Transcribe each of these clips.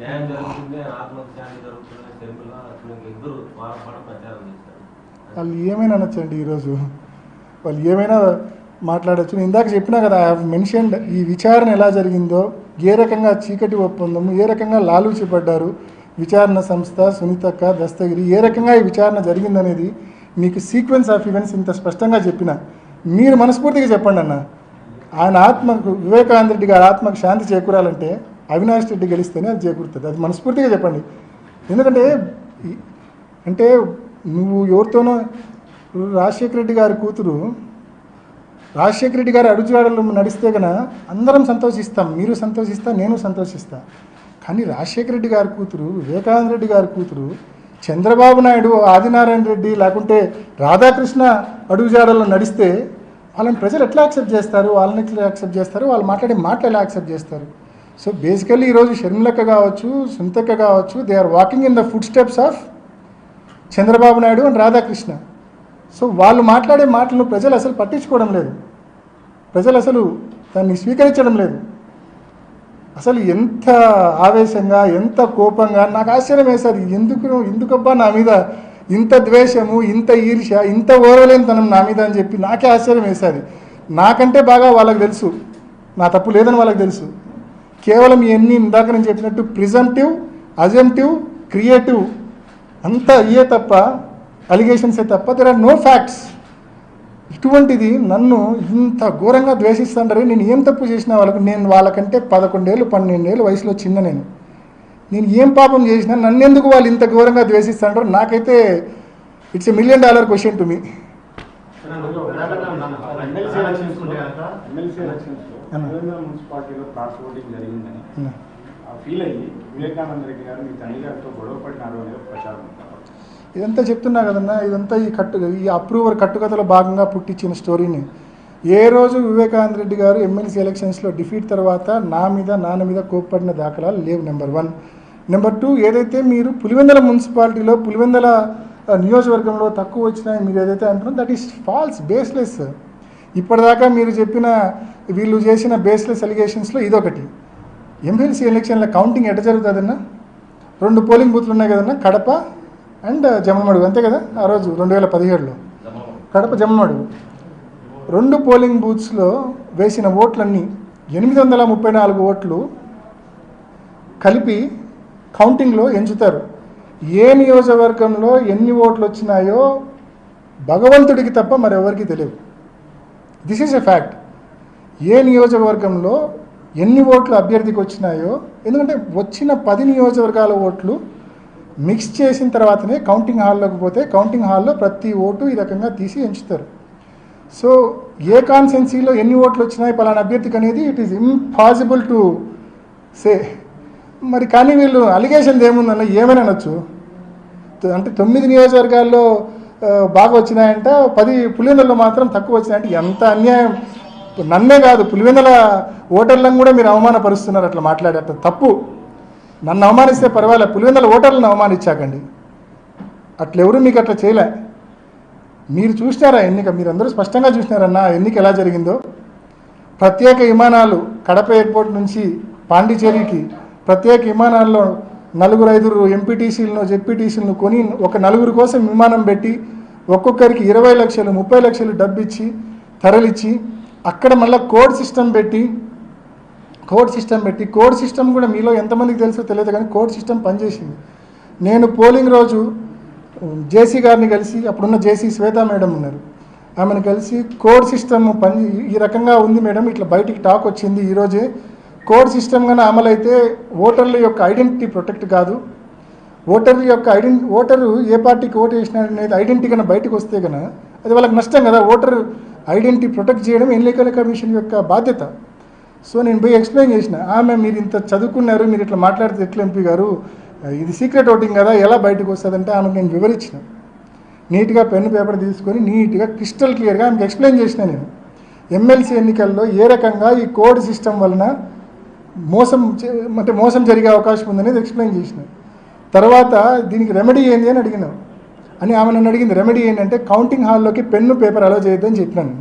న్యాయం జరుగుతుంది ఆత్మహత్య శాంతి జరుగుతుంది తెలుగులో అతను ఇద్దరు వారపాట ప్రచారం చేశారు వాళ్ళు ఏమైనా అనొచ్చండి ఈరోజు? వాళ్ళు ఏమైనా మాట్లాడచ్చు? నేను ఇందాక చెప్పినా కదా ఐ మెన్షన్డ్ ఈ విచారణ ఎలా జరిగిందో ఏ రకంగా చీకటి ఒప్పందం ఏ రకంగా లాలూచి పడ్డారు విచారణ సంస్థ సునీతక్క దస్తగిరి ఏ రకంగా ఈ విచారణ జరిగిందనేది మీకు సీక్వెన్స్ ఆఫ్ ఈవెంట్స్ ఇంత స్పష్టంగా చెప్పిన. మీరు మనస్ఫూర్తిగా చెప్పండి అన్న. ఆయన ఆత్మకు వివేకానంద రెడ్డి గారి ఆత్మకు శాంతి చేకూరాలంటే అవినాష్ రెడ్డి గెలిస్తేనే అది చేకూరుతుంది. అది మనస్ఫూర్తిగా చెప్పండి. ఎందుకంటే అంటే నువ్వు ఎవరితోనో రాజశేఖర రెడ్డి గారి కూతురు రాజశేఖర రెడ్డి గారి అడుగుజాడలు నడిస్తే కన అందరం సంతోషిస్తాం మీరు సంతోషిస్తా నేను సంతోషిస్తా. కానీ రాజశేఖర రెడ్డి గారి కూతురు వివేకానంద రెడ్డి గారి కూతురు చంద్రబాబు నాయుడు ఆదినారాయణ రెడ్డి లేకుంటే రాధాకృష్ణ అడుగుజాడల్లో నడిస్తే వాళ్ళని ప్రజలు ఎట్లా యాక్సెప్ట్ చేస్తారు? వాళ్ళని ఎట్లా యాక్సెప్ట్ చేస్తారు? వాళ్ళు మాట్లాడే మాటలు ఎలా యాక్సెప్ట్ చేస్తారు? సో బేసికల్లీ ఈరోజు షర్మిలక్క కావచ్చు సుంతక్క కావచ్చు they are walking in the footsteps of Chandrababu Naidu and Radhakrishna. So వాళ్ళు మాట్లాడే మాటలను ప్రజలు అసలు పట్టించుకోవడం లేదు. ప్రజలు అసలు దాన్ని స్వీకరించడం లేదు. అసలు ఎంత ఆవేశంగా ఎంత కోపంగా నాకు ఆశ్చర్యం వేశారు ఎందుకు ఎందుకబ్బా నా మీద ఇంత ద్వేషము ఇంత ఈర్ష్య ఇంత ఓరలేనితనం నా మీద అని చెప్పి నాకే ఆశ్చర్యం వేశారు నాకంటే బాగా వాళ్ళకి తెలుసు. నా తప్పు లేదని వాళ్ళకి తెలుసు. కేవలం ఇవన్నీ ఇందాక నేను చెప్పినట్టు ప్రిజంటివ్ అజెంటివ్ క్రియేటివ్ అంతా ఇయే తప్ప అలిగేషన్సే తప్ప దెర్ ఆర్ నో ఫ్యాక్ట్స్ ఇటువంటిది నన్ను ఇంత ఘోరంగా ద్వేషిస్తుంటారు. నేను ఏం తప్పు చేసినా వాళ్ళకు నేను వాళ్ళకంటే పదకొండేళ్ళు పన్నెండేళ్ళు వయసులో చిన్న నేను. నేను ఏం పాపం చేసినా నన్ను ఎందుకు వాళ్ళు ఇంత ఘోరంగా ద్వేషిస్తుంటారో నాకైతే it's a million dollar question to me. ఇదంతా చెప్తున్నా కదన్నా ఇదంతా ఈ కట్టు ఈ అప్రూవర్ కట్టుకథలో భాగంగా పుట్టించిన స్టోరీని ఏ రోజు వివేకానంద రెడ్డి గారు ఎమ్మెల్సీ ఎలక్షన్స్లో డిఫీట్ తర్వాత నా మీద నాన్న మీద కోప్పడిన దాఖలాలు లేవు నెంబర్ వన్ నెంబర్ టూ ఏదైతే మీరు పులివెందల మున్సిపాలిటీలో పులివెందల నియోజకవర్గంలో తక్కువ వచ్చినాయి మీరు ఏదైతే అంటున్నారో దట్ ఈస్ ఫాల్స్ బేస్లెస్ ఇప్పటిదాకా మీరు చెప్పిన వీళ్ళు చేసిన బేస్లెస్ అలిగేషన్స్లో ఇదొకటి. ఎమ్మెల్సీ ఎలక్షన్ల కౌంటింగ్ ఎట్ట జరుగుతుందన్నా? రెండు పోలింగ్ బూత్లు ఉన్నాయి కదన్నా? కడప అండ్ జమ్మడుగు అంతే కదా? ఆ రోజు రెండు వేల పదిహేడులో. కడప జమ్మడుగు రెండు పోలింగ్ బూత్స్లో వేసిన ఓట్లన్నీ ఎనిమిది వందల ముప్పై నాలుగు ఓట్లు కలిపి కౌంటింగ్లో ఎంచుతారు. ఏ నియోజకవర్గంలో ఎన్ని ఓట్లు వచ్చినాయో భగవంతుడికి తప్ప మరెవరికి తెలియదు. దిస్ ఈజ్ ఎ ఫ్యాక్ట్ ఏ నియోజకవర్గంలో ఎన్ని ఓట్లు అభ్యర్థికి వచ్చినాయో ఎందుకంటే వచ్చిన పది నియోజకవర్గాల ఓట్లు మిక్స్ చేసిన తర్వాతనే కౌంటింగ్ హాల్లోకి పోతే కౌంటింగ్ హాల్లో ప్రతి ఓటు ఈ రకంగా తీసి ఎంచుతారు. సో ఏ కాన్సెన్సీలో ఎన్ని ఓట్లు వచ్చినాయి పలానా అభ్యర్థికి అనేది it is impossible to say మరి కానీ వీళ్ళు అలిగేషన్ ఏముందన్న ఏమైనా అనొచ్చు? అంటే తొమ్మిది నియోజకవర్గాల్లో బాగా వచ్చినాయంట పది పులివెందులలో మాత్రం తక్కువ వచ్చినాయంటే. ఎంత అన్యాయం? నన్నే కాదు పులివెందుల ఓటర్లను కూడా మీరు అవమానపరుస్తున్నారు అట్లా మాట్లాడేట తప్పు. నన్ను అవమానిస్తే పర్వాలేదు పులివెందుల ఓటర్లను అవమానించాకండి. అట్లెవరు మీకు అట్లా చేయలే. మీరు చూసినారా ఎన్నిక? మీరందరూ స్పష్టంగా చూసినారన్నా ఎన్నిక ఎలా జరిగిందో? ప్రత్యేక విమానాలు కడప ఎయిర్పోర్ట్ నుంచి పాండిచేరికి ప్రత్యేక విమానాల్లో నలుగురు ఐదుగురు ఎంపీటీసీలను జెడ్పీటీసీలను కొని ఒక నలుగురు కోసం విమానం పెట్టి ఒక్కొక్కరికి ఇరవై లక్షలు ముప్పై లక్షలు డబ్బు ఇచ్చి తరలిచ్చి అక్కడ మళ్ళీ కోడ్ సిస్టమ్ పెట్టి కోడ్ సిస్టమ్ పెట్టి కోడ్ సిస్టమ్ కూడా మీలో ఎంతమందికి తెలుసో తెలియదు కానీ కోడ్ సిస్టమ్ పనిచేసింది. నేను పోలింగ్ రోజు జేసీ గారిని కలిసి అప్పుడున్న జేసీ శ్వేత మేడం ఉన్నారు. ఆమెను కలిసి కోడ్ సిస్టమ్ పని ఈ రకంగా ఉంది మేడం ఇట్లా బయటికి టాక్ వచ్చింది ఈరోజే కోడ్ సిస్టమ్ కానీ అమలైతే ఓటర్ల యొక్క ఐడెంటిటీ ప్రొటెక్ట్ కాదు. ఓటర్ల యొక్క ఐడెంటి ఓటరు ఏ పార్టీకి ఓటు వేసినాడు అనేది ఐడెంటిటీ కన్నా బయటకు వస్తే కనుక అది వాళ్ళకి నష్టం కదా. ఓటర్ ఐడెంటిటీ ప్రొటెక్ట్ చేయడం ఎన్నికల కమిషన్ యొక్క బాధ్యత. సో నేను పోయి ఎక్స్ప్లెయిన్ చేసిన ఆమె మీరు ఇంత చదువుకున్నారు మీరు ఇట్లా మాట్లాడితే ఎట్లా ఎంపీ గారు? ఇది సీక్రెట్ ఓటింగ్ కదా ఎలా బయటకు వస్తుందంటే ఆమెకు నేను వివరించిన. నీట్గా పెన్ను పేపర్ తీసుకొని నీట్గా క్రిస్టల్ క్లియర్గా ఆమెకు ఎక్స్ప్లెయిన్ చేసిన నేను. ఎమ్మెల్సీ ఎన్నికల్లో ఏ రకంగా ఈ కోడ్ సిస్టమ్ వలన మోసం అంటే మోసం జరిగే అవకాశం ఉందనేది ఎక్స్ప్లెయిన్ చేసిన తర్వాత దీనికి రెమెడీ ఏంది అని అడిగినావు అని ఆమె నన్ను అడిగింది రెమెడీ ఏంటంటే కౌంటింగ్ హాల్లోకి పెన్ను పేపర్ అలో చేయొద్దని చెప్పినాను.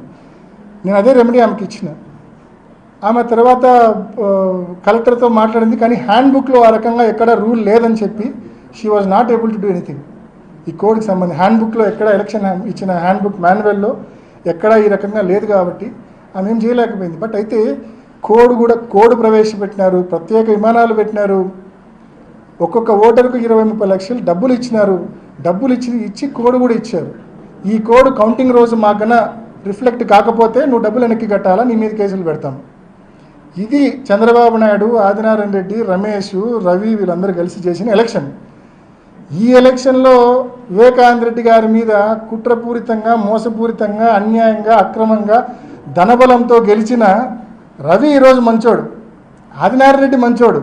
నేను అదే రెమెడీ ఆమెకి ఇచ్చిన. ఆమె తర్వాత కలెక్టర్తో మాట్లాడింది కానీ హ్యాండ్ బుక్లో ఆ రకంగా ఎక్కడ రూల్ లేదని చెప్పి she was not able to do anything ఈ కోడ్కి సంబంధించి హ్యాండ్ బుక్లో ఎక్కడ ఎలక్షన్ ఇచ్చిన హ్యాండ్ బుక్ మాన్యువల్లో ఎక్కడ ఈ రకంగా లేదు కాబట్టి ఆమె ఏం చేయలేకపోయింది. బట్ అయితే కోడ్ కూడా కోడ్ ప్రవేశపెట్టినారు ప్రత్యేక విమానాలు పెట్టినారు. ఒక్కొక్క ఓటర్కు ఇరవై ముప్పై లక్షలు డబ్బులు ఇచ్చినారు. డబ్బులు ఇచ్చి ఇచ్చి కోడ్ కూడా ఇచ్చారు. ఈ కోడ్ కౌంటింగ్ రోజు మాకన రిఫ్లెక్ట్ కాకపోతే నువ్వు డబ్బులు వెనక్కి కట్టాలా? నీ మీద కేసులు పెడతాం. ఇది చంద్రబాబు నాయుడు ఆదినారాయణ రెడ్డి రమేష్ రవి వీళ్ళందరూ కలిసి చేసిన ఎలక్షన్. ఈ ఎలక్షన్లో వివేకానంద రెడ్డి గారి మీద కుట్రపూరితంగా మోసపూరితంగా అన్యాయంగా అక్రమంగా ధనబలంతో గెలిచిన రవి ఈరోజు మంచోడు. ఆదినారాయణ రెడ్డి మంచోడు.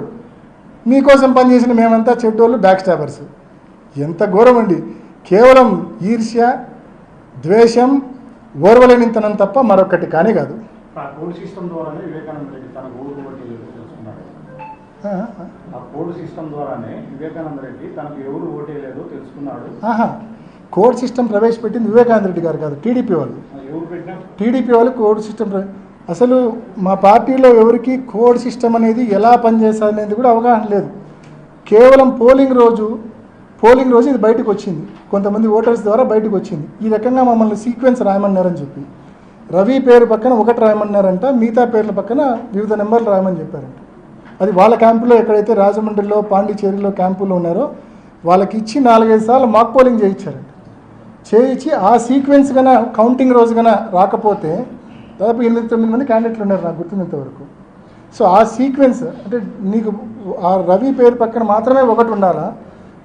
మీకోసం పనిచేసిన మేమంతా చెడ్డోళ్ళు బ్యాక్ స్టాబర్స్ ఎంత ఘోరం అండి. కేవలం ఈర్ష్య ద్వేషం ఓర్వలేనితనం తప్ప మరొకటి కానే కాదు. కోడ్ సిస్టమ్ ప్రవేశపెట్టింది వివేకానంద రెడ్డి గారు కాదు టీడీపీ వాళ్ళు. టీడీపీ వాళ్ళు కోడ్ సిస్టమ్ అసలు మా పార్టీలో ఎవరికి కోడ్ సిస్టమ్ అనేది ఎలా పనిచేస్తుంది అనేది కూడా అవగాహన లేదు. కేవలం పోలింగ్ రోజు పోలింగ్ రోజు ఇది బయటకు వచ్చింది. కొంతమంది ఓటర్స్ ద్వారా బయటకు వచ్చింది. ఈ రకంగా మమ్మల్ని సీక్వెన్స్ రాయమన్నారని చెప్పి. రవి పేరు పక్కన ఒకటి రాయమన్నారంట మిగతా పేర్ల పక్కన వివిధ నెంబర్లు రాయమని చెప్పారంట. అది వాళ్ళ క్యాంపులో ఎక్కడైతే రాజమండ్రిలో పాండిచేరిలో క్యాంపులో ఉన్నారో వాళ్ళకి ఇచ్చి నాలుగైదు సార్లు మాక్ పోలింగ్ చేయించారంట. చేయించి ఆ సీక్వెన్స్ కన్నా కౌంటింగ్ రోజు కన్నా రాకపోతే దాదాపు ఎనిమిది తొమ్మిది మంది క్యాండిడేట్లు ఉన్నారు నాకు గుర్తున్నంత వరకు. సో ఆ సీక్వెన్స్ అంటే నీకు ఆ రవి పేరు పక్కన మాత్రమే ఒకటి ఉండాలా?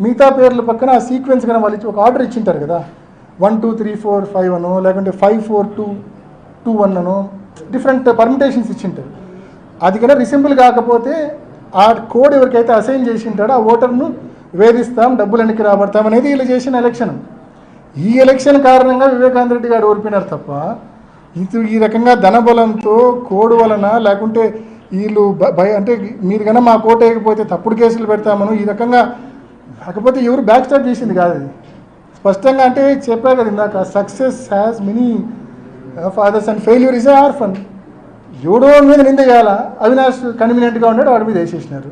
మిగతా పేర్ల పక్కన ఆ సీక్వెన్స్ కానీ వాళ్ళు ఇచ్చి ఒక ఆర్డర్ ఇచ్చింటారు కదా. One two three four five అనో లేకుంటే five four two two one అనో డిఫరెంట్ పర్మిటేషన్స్ ఇచ్చింటారు. అది కన్నా రిసింబుల్ కాకపోతే ఆ కోడ్ ఎవరికైతే అసైన్ చేసి ఉంటాడో ఆ ఓటర్ను వేధిస్తాం డబ్బులు వెనక్కి రాబడతాం అనేది వీళ్ళు చేసిన ఎలక్షన్ ఈ ఎలక్షన్ కారణంగా వివేకానంద రెడ్డి గారు ఓడిపోయినారు తప్ప ఇది ఈ రకంగా ధనబలంతో కోడు వలన లేకుంటే వీళ్ళు భయ అంటే మీరు కన్నా మా కోట వేయకపోతే తప్పుడు కేసులు పెడతామను ఈ రకంగా కాకపోతే ఎవరు బ్యాక్ స్టాప్ చేసింది కాదు అది. స్పష్టంగా అంటే చెప్పా కదా ఇందాక success has many fathers and failure is a orphan ఎవడో మీద నింద చేయాలా? అవినాష్ కన్వీనియంట్గా ఉన్నాడు వాడి మీద వేసేసినారు.